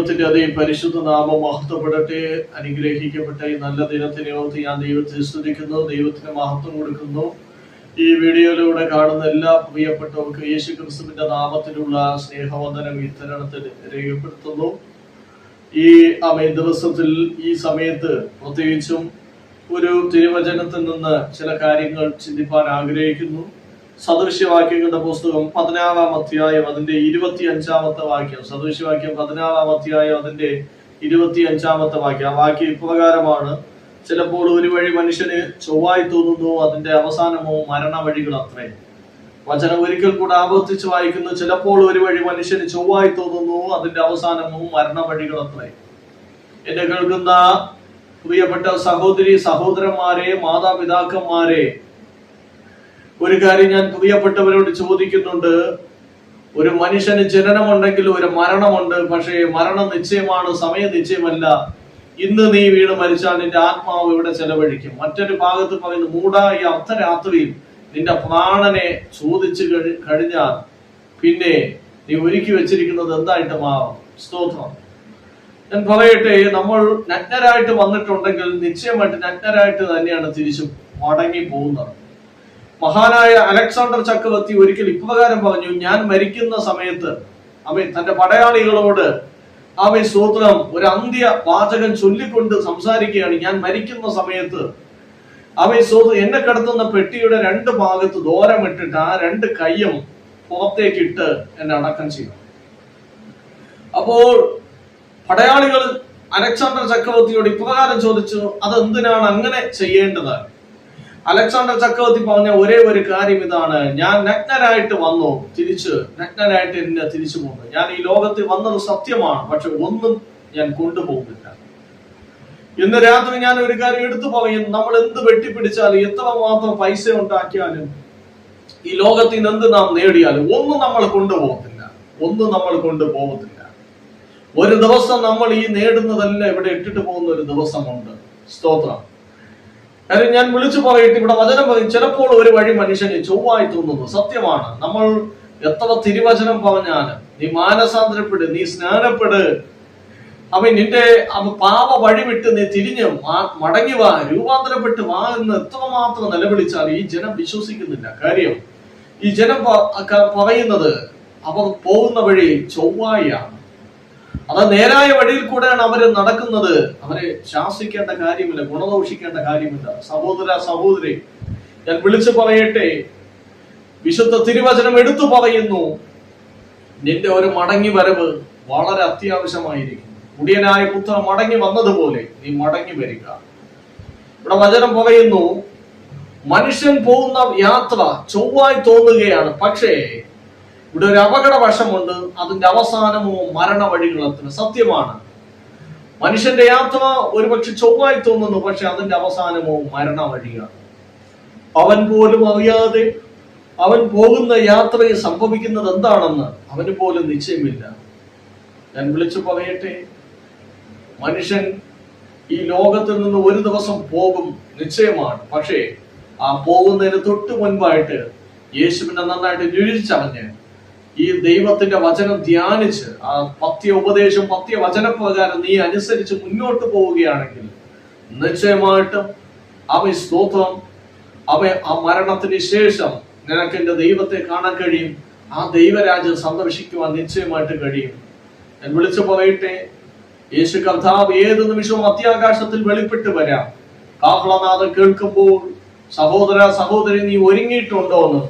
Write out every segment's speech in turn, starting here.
ദൈവത്തിന്റെ അതേ പരിശുദ്ധ നാമം മഹത്വപ്പെടട്ടെ അനുഗ്രഹിക്കപ്പെട്ട ഈ നല്ല ദിനത്തിനെ ഓർത്ത് ഞാൻ ദൈവത്തെ സ്തുതിക്കുന്നു ദൈവത്തിന് മഹത്വം കൊടുക്കുന്നു. ഈ വീഡിയോയിലൂടെ കാണുന്ന എല്ലാ പ്രിയപ്പെട്ടവർക്ക് യേശു ക്രിസ്തുവിന്റെ നാമത്തിലുള്ള സ്നേഹവന്ദനം വിതരണത്തിൽ തരണത്തിൽ രേഖപ്പെടുത്തുന്നു. ഈ അമേ ദിവസത്തിൽ ഈ സമയത്ത് പ്രത്യേകിച്ചും ഒരു തിരുവചനത്തിൽ നിന്ന് ചില കാര്യങ്ങൾ ചിന്തിപ്പാൻ ആഗ്രഹിക്കുന്നു. സദൃശ്യവാക്യങ്ങളുടെ പുസ്തകം പതിനാറാം അധ്യായം അതിന്റെ ഇരുപത്തി അഞ്ചാമത്തെ വാക്യം. സദൃശ്യവാക്യം പതിനാറാം അധ്യായം അതിന്റെ ഇരുപത്തി അഞ്ചാമത്തെ വാക്യം. ആ വാക്യം ഇപ്രകാരമാണ്. ചിലപ്പോൾ ഒരു വഴി മനുഷ്യന് ചൊവ്വായി തോന്നുന്നു അതിന്റെ അവസാനമോ മരണ വഴികൾ അത്രേ. വചനം ഒരിക്കൽ കൂടെ ആവർത്തിച്ച് വായിക്കുന്നു. ചിലപ്പോൾ ഒരു വഴി മനുഷ്യന് ചൊവ്വായി തോന്നുന്നു അതിന്റെ അവസാനമോ മരണ വഴികൾ അത്രേ. എന്നെ കേൾക്കുന്ന പ്രിയപ്പെട്ട സഹോദരി സഹോദരന്മാരെ മാതാപിതാക്കന്മാരെ ഒരു കാര്യം ഞാൻ പ്രിയപ്പെട്ടവരോട് ചോദിക്കുന്നുണ്ട്. ഒരു മനുഷ്യന് ജനനമുണ്ടെങ്കിൽ ഒരു മരണമുണ്ട്. പക്ഷേ മരണം നിശ്ചയമാണ് സമയ നിശ്ചയമല്ല. ഇന്ന് നീ വീണ് മരിച്ചാൽ നിന്റെ ആത്മാവ് ഇവിടെ ചെലവഴിക്കും. മറ്റൊരു ഭാഗത്ത് പറയുന്നു മൂടാ ഈ അർദ്ധരാത്രിയിൽ നിന്റെ പ്രാണനെ ചോദിച്ചു കഴി കഴിഞ്ഞാൽ പിന്നെ നീ ഒരുക്കി വെച്ചിരിക്കുന്നത് എന്തായിട്ട് മാറും? സ്തോത്രം. ഞാൻ പറയട്ടെ നമ്മൾ നഗ്നരായിട്ട് വന്നിട്ടുണ്ടെങ്കിൽ നിശ്ചയമായിട്ട് നഗ്നരായിട്ട് തന്നെയാണ് തിരിച്ചു മടങ്ങി പോകുന്നത് മഹാനായ അലക്സാണ്ടർ ചക്രവർത്തി ഒരിക്കൽ ഇപ്രകാരം പറഞ്ഞു ഞാൻ മരിക്കുന്ന സമയത്ത് അവൻ തന്റെ പടയാളികളോട് അവൻ സൂത്രം ഒരു അന്ത്യ വാചകൻ ചൊല്ലിക്കൊണ്ട് സംസാരിക്കുകയാണ്. ഞാൻ മരിക്കുന്ന സമയത്ത് അവൻ സൂത്രം എന്നെ കിടത്തുന്ന പെട്ടിയുടെ രണ്ട് ഭാഗത്ത് ദോരമിട്ടിട്ട് ആ രണ്ട് കൈയും പുറത്തേക്കിട്ട് എന്നെ അടക്കം ചെയ്യും അപ്പോൾ പടയാളികൾ അലക്സാണ്ടർ ചക്രവർത്തിയോട് ഇപ്രകാരം ചോദിച്ചു അതെന്തിനാണ് അങ്ങനെ ചെയ്യേണ്ടത്? അലക്സാണ്ടർ ചക്രവർത്തി പറഞ്ഞ ഒരേ ഒരു കാര്യം ഇതാണ്. ഞാൻ നഗ്നരായിട്ട് വന്നു തിരിച്ച് നഗ്നരായിട്ട് എന്നെ തിരിച്ചു പോന്നു ഞാൻ ഈ ലോകത്തിൽ വന്നത് സത്യമാണ് പക്ഷെ ഒന്നും ഞാൻ കൊണ്ടുപോകുന്നില്ല. ഇന്ന് രാത്രി ഞാൻ ഒരു കാര്യം എടുത്തു പറയും. നമ്മൾ എന്ത് വെട്ടിപ്പിടിച്ചാലും എത്ര മാത്രം പൈസ ഉണ്ടാക്കിയാലും ഈ ലോകത്തിൽ നിന്ന് എന്ത് നാം നേടിയാലും ഒന്നും നമ്മൾ കൊണ്ടുപോകത്തില്ല. ഒന്നും നമ്മൾ കൊണ്ടുപോകത്തില്ല. ഒരു ദിവസം നമ്മൾ ഈ നേടുന്നതല്ല ഇവിടെ ഇട്ടിട്ട് പോകുന്ന ഒരു ദിവസമുണ്ട്. സ്തോത്രം. കാര്യം ഞാൻ വിളിച്ചു പറയട്ടെ. ഇവിടെ വചനം പറയും ചിലപ്പോൾ ഒരു വഴി മനുഷ്യന് ചൊവ്വായി തോന്നുന്നു. സത്യമാണ്. നമ്മൾ എത്ര തിരുവചനം പറഞ്ഞാൽ നീ മാനസാന്തരപ്പെട് നീ സ്നാനപ്പെട്. അവൻ നിന്റെ പാപ വഴി വിട്ട് നീ തിരിഞ്ഞ് മടങ്ങി വാ രൂപാന്തരപ്പെട്ട് വാ എന്ന് എത്രമാത്രം നിലവിളിച്ചാൽ ഈ ജനം വിശ്വസിക്കുന്നില്ല. കാര്യം ഈ ജനം പറയുന്നത് അവർ പോകുന്ന വഴി ചൊവ്വായാണ് അത് നേരായ വഴിയിൽ കൂടെയാണ് അവർ നടക്കുന്നത്. അവരെ ശാസിക്കേണ്ട കാര്യമില്ല ഗുണദോഷിക്കേണ്ട കാര്യമില്ല. സഹോദര സഹോദരി ഞാൻ വിളിച്ചു പറയട്ടെ. വിശുദ്ധ തിരുവചനം എടുത്തു പറയുന്നു. നിന്റെ ഒരു മടങ്ങി വരവ് വളരെ അത്യാവശ്യമായിരിക്കും കുടിയനായ പുത്ര മടങ്ങി വന്നതുപോലെ നീ മടങ്ങി വരിക. ഇവിടെ വചനം പറയുന്നു മനുഷ്യൻ പോകുന്ന യാത്ര ചൊവ്വായി തോന്നുകയാണ്. പക്ഷേ ഇവിടെ ഒരു അപകട വശമുണ്ട് അതിന്റെ അവസാനമോ മരണ വഴികളത്തിന് സത്യമാണ്. മനുഷ്യന്റെ യാത്ര ഒരുപക്ഷെ ചൊവ്വായി തോന്നുന്നു പക്ഷെ അതിന്റെ അവസാനമോ മരണ വഴിയാണ് അവൻ പോലും അറിയാതെ അവൻ പോകുന്ന യാത്രയെ സംഭവിക്കുന്നത് എന്താണെന്ന് അവന് പോലും നിശ്ചയമില്ല. ഞാൻ വിളിച്ചു പറയട്ടെ മനുഷ്യൻ ഈ ലോകത്തിൽ നിന്ന് ഒരു ദിവസം പോകും നിശ്ചയമാണ്. പക്ഷേ ആ പോകുന്നതിന് തൊട്ട് മുൻപായിട്ട് യേശുവിനെ നന്നായിട്ട് രുചിച്ചറിഞ്ഞ് ഈ ദൈവത്തിന്റെ വചനം ധ്യാനിച്ച് ആ പത്യ ഉപദേശം പത്യ വചനപ്രകാരം നീ അനുസരിച്ച് മുന്നോട്ട് പോവുകയാണെങ്കിൽ നിശ്ചയമായിട്ടും അവ സ്തോത്രം അവ ആ മരണത്തിന് ശേഷം നിനക്ക് എന്റെ ദൈവത്തെ കാണാൻ കഴിയും ആ ദൈവരാജ്യം സന്ദർശിക്കുവാൻ നിശ്ചയമായിട്ട് കഴിയും. ഞാൻ വിളിച്ചു പറയട്ടെ യേശു കർത്താവ് ഏത് നിമിഷവും അത്യാകാശത്തിൽ വെളിപ്പെട്ട് വരാം. കാഹളനാഥം കേൾക്കുമ്പോൾ സഹോദര സഹോദരി നീ ഒരുങ്ങിയിട്ടുണ്ടോ എന്ന്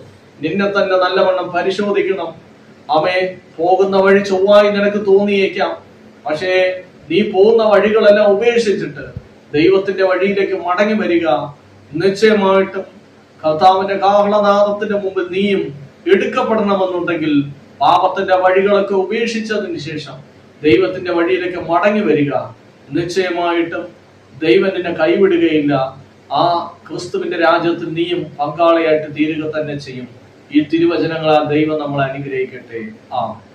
നിന്നെ തന്നെ നല്ലവണ്ണം പരിശോധിക്കണം. അവയെ പോകുന്ന വഴി ചൊവ്വായി നിനക്ക് തോന്നിയേക്കാം. പക്ഷേ നീ പോകുന്ന വഴികളെല്ലാം ഉപേക്ഷിച്ചിട്ട് ദൈവത്തിന്റെ വഴിയിലേക്ക് മടങ്ങി വരിക. നിശ്ചയമായിട്ടും കർത്താവിന്റെ കാഹളനാദത്തിന്റെ മുമ്പിൽ നീയും എടുക്കപ്പെടണമെന്നുണ്ടെങ്കിൽ പാപത്തിന്റെ വഴികളൊക്കെ ഉപേക്ഷിച്ചതിന് ശേഷം ദൈവത്തിന്റെ വഴിയിലേക്ക് മടങ്ങി വരിക. നിശ്ചയമായിട്ടും ദൈവം നിന്നെ കൈവിടുകയില്ല. ആ ക്രിസ്തുവിന്റെ രാജ്യത്തിൽ നീയും പങ്കാളിയായിട്ട് തീരുക തന്നെ ചെയ്യും. ഈ തിരുവചനങ്ങളാൽ ദൈവം നമ്മളെ അനുഗ്രഹിക്കട്ടെ. ആ.